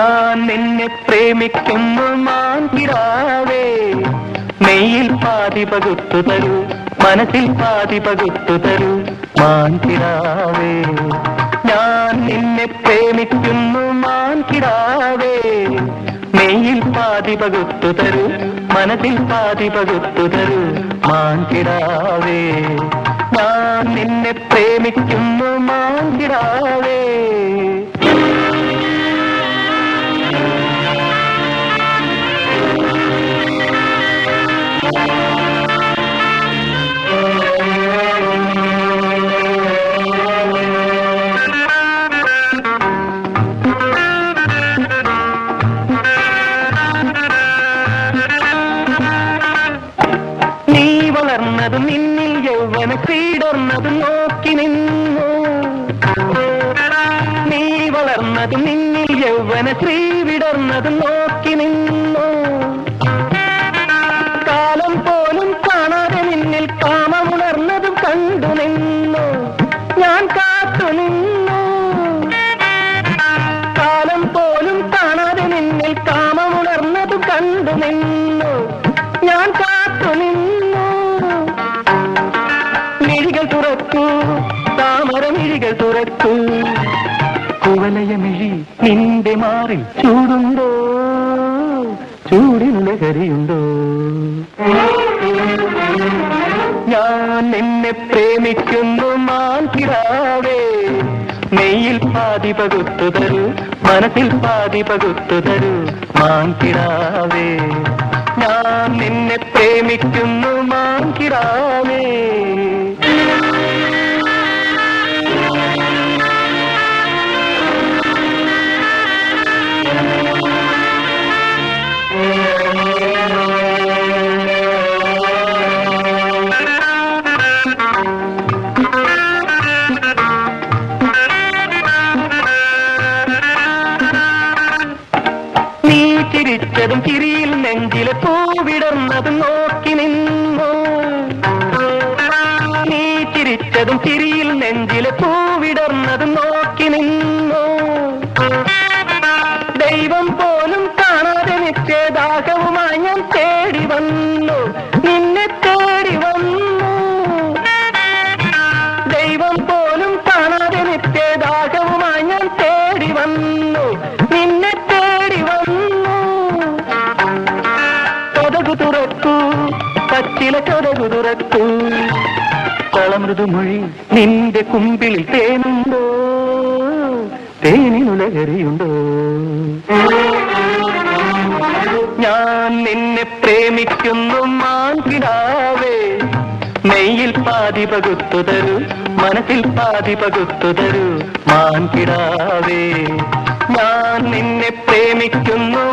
ഞാൻ നിന്നെ പ്രേമിക്കുന്നു മാൻകിടാവേ നെയ്യിൽ പാതി പകുത്തു തരൂ മനസ്സിൽ പാതി പകുത്തു തരൂ മാൻകിടാവേ ഞാൻ നിന്നെ പ്രേമിക്കുന്നു മാൻകിടാവേ നെയ്യിൽ പാതി പകുത്തു തരൂ മനസ്സിൽ പാതി പകുത്തു തരൂ മാൻകിടാവേ ഞാൻ നിന്നെ പ്രേമിക്കുന്നു മാൻകിടാവേ വളർന്നതും നിന്നിൽ യൗവന ക്രീഡർന്നതും നോക്കി നിന്നു. നീ വളർന്നതും നിന്നിൽ യൗവന ശ്രീ വിടർന്നതും നോക്കി നിന്നു. കാലം പോലും കാണാതെ നിന്നിൽ കാമമുണർന്നതും കണ്ടു നിന്നു. ഞാൻ കാത്തു നിന്നു. കാലം പോലും കാണാതെ നിന്നിൽ കാമമുണർന്നതും കണ്ടു നിന്നു. തുറക്കൂ താമരമിഴികൾ തുറക്കൂ കുവലയമിഴി നിന്റെ മാറിൽ ചൂടുണ്ടോ? ചൂടിനുലകരിയുണ്ടോ ഞാൻ നിന്നെ പ്രേമിക്കുന്നു മാൻകിടാവേ നെയ്യിൽ പാതി പകുത്തു തരൂ മനസ്സിൽ പാതി പകുത്തു തരൂ മാൻകിടാവേ ഞാൻ നിന്നെ പ്രേമിക്കുന്നു മാൻകിടാവേ ചിരിച്ചതും ചിരിയിൽ നെഞ്ചിലെ പൂവിടർന്നതും നോക്കി നിന്നു. നീ ചിരിച്ചതും ചിരിയിൽ നെഞ്ചിലെ പൂവിടർന്നതും തുറക്കൂ കളമൃദുമൊഴി നിന്റെ കുമ്പിളിൽ തേനുണ്ടോ? തേനിനുലകരിയുണ്ടോ ഞാൻ നിന്നെ പ്രേമിക്കുന്നു മാൻകിടാവേ. നെയ്യിൽ പാതി പകുത്തു തരൂ മനസ്സിൽ പാതി പകുത്തു തരൂ മാൻകിടാവേ. ഞാൻ നിന്നെ പ്രേമിക്കുന്നു